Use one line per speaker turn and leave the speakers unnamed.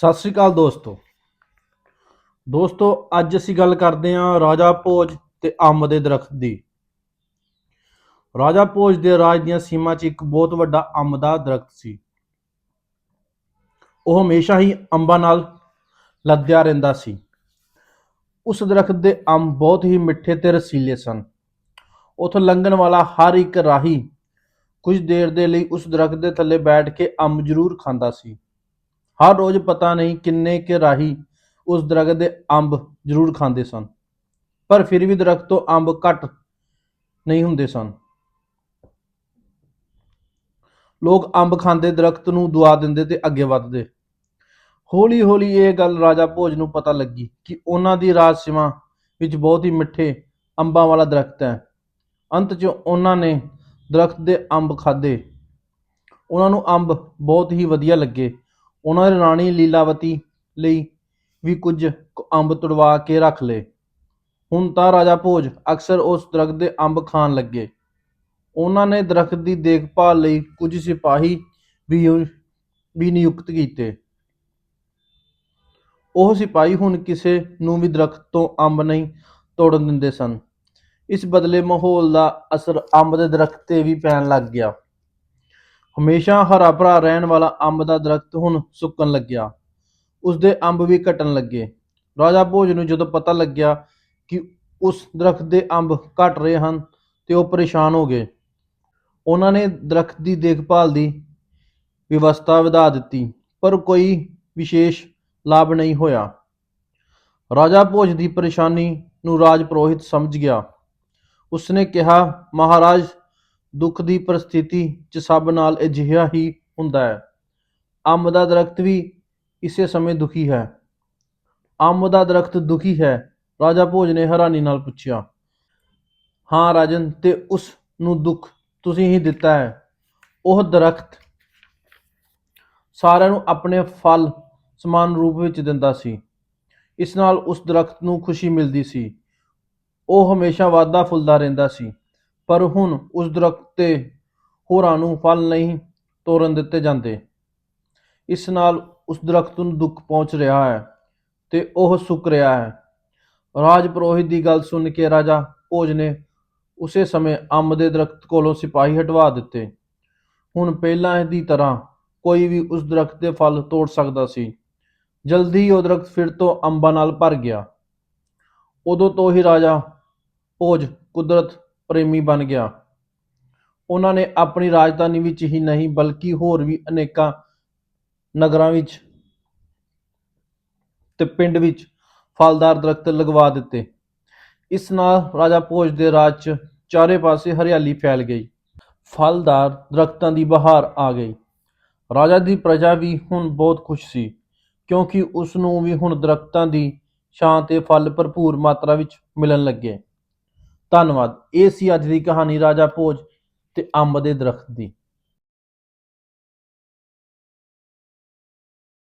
ਸਤਿ ਸ੍ਰੀ ਅਕਾਲ ਦੋਸਤੋ। ਦੋਸਤੋ, ਅੱਜ ਅਸੀਂ ਗੱਲ ਕਰਦੇ ਹਾਂ ਰਾਜਾ ਭੋਜ ਤੇ ਅੰਬ ਦੇ ਦਰਖਤ ਦੀ। ਰਾਜਾ ਭੋਜ ਦੇ ਰਾਜ ਦੀਆਂ ਸੀਮਾ 'ਚ ਇੱਕ ਬਹੁਤ ਵੱਡਾ ਅੰਬ ਦਾ ਦਰਖਤ ਸੀ। ਉਹ ਹਮੇਸ਼ਾ ਹੀ ਅੰਬਾਂ ਨਾਲ ਲੱਦਿਆ ਰਹਿੰਦਾ ਸੀ। ਉਸ ਦਰਖਤ ਦੇ ਅੰਬ ਬਹੁਤ ਹੀ ਮਿੱਠੇ ਤੇ ਰਸੀਲੇ ਸਨ। ਉਥੋਂ ਲੰਘਣ ਵਾਲਾ ਹਰ ਇੱਕ ਰਾਹੀ ਕੁਝ ਦੇਰ ਦੇ ਲਈ ਉਸ ਦਰਖਤ ਦੇ ਥੱਲੇ ਬੈਠ ਕੇ ਅੰਬ ਜ਼ਰੂਰ ਖਾਂਦਾ ਸੀ। ਹਰ ਰੋਜ਼ ਪਤਾ ਨਹੀਂ ਕਿੰਨੇ ਕਿ ਰਾਹੀ ਉਸ ਦਰਖਤ ਦੇ ਅੰਬ ਜ਼ਰੂਰ ਖਾਂਦੇ ਸਨ, ਪਰ ਫਿਰ ਵੀ ਦਰਖਤ ਤੋਂ ਅੰਬ ਘੱਟ ਨਹੀਂ ਹੁੰਦੇ ਸਨ। ਲੋਕ ਅੰਬ ਖਾਂਦੇ ਦਰਖਤ ਨੂੰ ਦੁਆ ਦਿੰਦੇ ਤੇ ਅੱਗੇ ਵੱਧਦੇ। ਹੌਲੀ ਹੌਲੀ ਇਹ ਗੱਲ ਰਾਜਾ ਭੋਜ ਨੂੰ ਪਤਾ ਲੱਗੀ ਕਿ ਉਹਨਾਂ ਦੀ ਰਾਜ ਸੀਮਾ ਵਿੱਚ ਬਹੁਤ ਹੀ ਮਿੱਠੇ ਅੰਬਾਂ ਵਾਲਾ ਦਰਖਤ ਹੈ। ਅੰਤ 'ਚ ਉਹਨਾਂ ਨੇ ਦਰਖਤ ਦੇ ਅੰਬ ਖਾਦੇ ਉਹਨਾਂ ਨੂੰ ਅੰਬ ਬਹੁਤ ਹੀ ਵਧੀਆ ਲੱਗੇ। ਉਹਨਾਂ ਨੇ ਰਾਣੀ ਲੀਲਾਵਤੀ ਲਈ ਵੀ ਕੁਝ ਕੁ ਅੰਬ ਤੁੜਵਾ ਕੇ ਰੱਖ ਲਏ। ਹੁਣ ਤਾਂ ਰਾਜਾ ਭੋਜ ਅਕਸਰ ਉਸ ਦਰਖਤ ਦੇ ਅੰਬ ਖਾਣ ਲੱਗੇ। ਉਹਨਾਂ ਨੇ ਦਰਖਤ ਦੀ ਦੇਖਭਾਲ ਲਈ ਕੁਝ ਸਿਪਾਹੀ ਵੀ ਵੀ ਨਿਯੁਕਤ ਕੀਤੇ। ਉਹ ਸਿਪਾਹੀ ਹੁਣ ਕਿਸੇ ਨੂੰ ਵੀ ਦਰਖਤ ਤੋਂ ਅੰਬ ਨਹੀਂ ਤੋੜਨ ਦਿੰਦੇ ਸਨ। ਇਸ ਬਦਲੇ ਮਾਹੌਲ ਦਾ ਅਸਰ ਅੰਬ ਦੇ ਦਰਖਤ ਤੇ ਵੀ ਪੈਣ ਲੱਗ ਗਿਆ। ਹਮੇਸ਼ਾ ਹਰਾ ਭਰਾ ਰਹਿਣ ਵਾਲਾ ਅੰਬ ਦਾ ਦਰਖਤ ਹੁਣ ਸੁੱਕਣ ਲੱਗਿਆ। ਉਸ ਦੇ ਅੰਬ ਵੀ ਘਟਣ ਲੱਗੇ। ਰਾਜਾ ਭੋਜ ਨੂੰ ਜਦੋਂ ਪਤਾ ਲੱਗਿਆ ਕਿ ਉਸ ਦਰਖਤ ਦੇ ਅੰਬ ਘਟ ਰਹੇ ਹਨ ਤੇ ਉਹ ਪਰੇਸ਼ਾਨ ਹੋ ਗਏ। ਉਹਨਾਂ ਨੇ ਦਰਖਤ ਦੀ ਦੇਖਭਾਲ ਦੀ ਵਿਵਸਥਾ ਵਧਾ ਦਿੱਤੀ, ਪਰ ਕੋਈ ਵਿਸ਼ੇਸ਼ ਲਾਭ ਨਹੀਂ ਹੋਇਆ। ਰਾਜਾ ਭੋਜ ਦੀ ਪਰੇਸ਼ਾਨੀ ਨੂੰ ਰਾਜ ਪੁਰੋਹਿਤ ਸਮਝ ਗਿਆ। ਉਸਨੇ ਕਿਹਾ, ਮਹਾਰਾਜ ਦੁੱਖ ਦੀ ਪਰਿਸਥਿਤੀ 'ਚ ਸਭ ਨਾਲ ਅਜਿਹਾ ਹੀ ਹੁੰਦਾ ਹੈ। ਅੰਬ ਦਾ ਦਰਖਤ ਵੀ ਇਸੇ ਸਮੇਂ ਦੁਖੀ ਹੈ। ਅੰਬ ਦਾ ਦਰਖਤ ਦੁਖੀ ਹੈ, ਰਾਜਾ ਭੋਜ ਨੇ ਹੈਰਾਨੀ ਨਾਲ ਪੁੱਛਿਆ। ਹਾਂ ਰਾਜਨ, ਤੇ ਉਸ ਨੂੰ ਦੁੱਖ ਤੁਸੀਂ ਹੀ ਦਿੱਤਾ ਹੈ। ਉਹ ਦਰਖਤ ਸਾਰਿਆਂ ਨੂੰ ਆਪਣੇ ਫਲ ਸਮਾਨ ਰੂਪ ਵਿੱਚ ਦਿੰਦਾ ਸੀ। ਇਸ ਨਾਲ ਉਸ ਦਰਖਤ ਨੂੰ ਖੁਸ਼ੀ ਮਿਲਦੀ ਸੀ। ਉਹ ਹਮੇਸ਼ਾ ਵਾਧਾ ਫੁੱਲਦਾ ਰਹਿੰਦਾ ਸੀ। ਪਰ ਹੁਣ ਉਸ ਦਰਖਤ ਤੇ ਹੋਰਾਂ ਨੂੰ ਫਲ ਨਹੀਂ ਤੋੜਨ ਦਿੱਤੇ ਜਾਂਦੇ। ਇਸ ਨਾਲ ਉਸ ਦਰਖਤ ਨੂੰ ਦੁੱਖ ਪਹੁੰਚ ਰਿਹਾ ਹੈ ਤੇ ਉਹ ਸੁੱਕ ਰਿਹਾ ਹੈ। ਰਾਜ ਪੁਰੋਹਿਤ ਦੀ ਗੱਲ ਸੁਣ ਕੇ ਰਾਜਾ ਭੋਜ ਨੇ ਉਸੇ ਸਮੇਂ ਅੰਬ ਦੇ ਦਰਖਤ ਕੋਲੋਂ ਸਿਪਾਹੀ ਹਟਵਾ ਦਿੱਤੇ। ਹੁਣ ਪਹਿਲਾਂ ਦੀ ਤਰ੍ਹਾਂ ਕੋਈ ਵੀ ਉਸ ਦਰਖਤ ਦੇ ਫਲ ਤੋੜ ਸਕਦਾ ਸੀ। ਜਲਦੀ ਹੀ ਉਹ ਦਰਖਤ ਫਿਰ ਤੋਂ ਅੰਬਾਂ ਨਾਲ ਭਰ ਗਿਆ। ਉਦੋਂ ਤੋਂ ਹੀ ਰਾਜਾ ਭੋਜ ਕੁਦਰਤ ਪ੍ਰੇਮੀ ਬਣ ਗਿਆ। ਉਹਨਾਂ ਨੇ ਆਪਣੀ ਰਾਜਧਾਨੀ ਵਿੱਚ ਹੀ ਨਹੀਂ, ਬਲਕਿ ਹੋਰ ਵੀ ਅਨੇਕਾਂ ਨਗਰਾਂ ਵਿੱਚ ਤੇ ਪਿੰਡ ਵਿੱਚ ਫਲਦਾਰ ਦਰਖਤ ਲਗਵਾ ਦਿੱਤੇ। ਇਸ ਨਾਲ ਰਾਜਾ ਭੋਜ ਦੇ ਰਾਜ 'ਚ ਚਾਰੇ ਪਾਸੇ ਹਰਿਆਲੀ ਫੈਲ ਗਈ। ਫਲਦਾਰ ਦਰਖਤਾਂ ਦੀ ਬਹਾਰ ਆ ਗਈ। ਰਾਜਾ ਦੀ ਪ੍ਰਜਾ ਵੀ ਹੁਣ ਬਹੁਤ ਖੁਸ਼ ਸੀ, ਕਿਉਂਕਿ ਉਸ ਨੂੰ ਵੀ ਹੁਣ ਦਰਖਤਾਂ ਦੀ ਛਾਂ ਤੇ ਫਲ ਭਰਪੂਰ ਮਾਤਰਾ ਵਿੱਚ ਮਿਲਣ ਲੱਗੇ। ਧੰਨਵਾਦ। ਇਹ ਸੀ ਅੱਜ ਦੀ ਕਹਾਣੀ ਰਾਜਾ ਭੋਜ ਤੇ ਅੰਬ ਦੇ ਦਰਖਤ ਦੀ।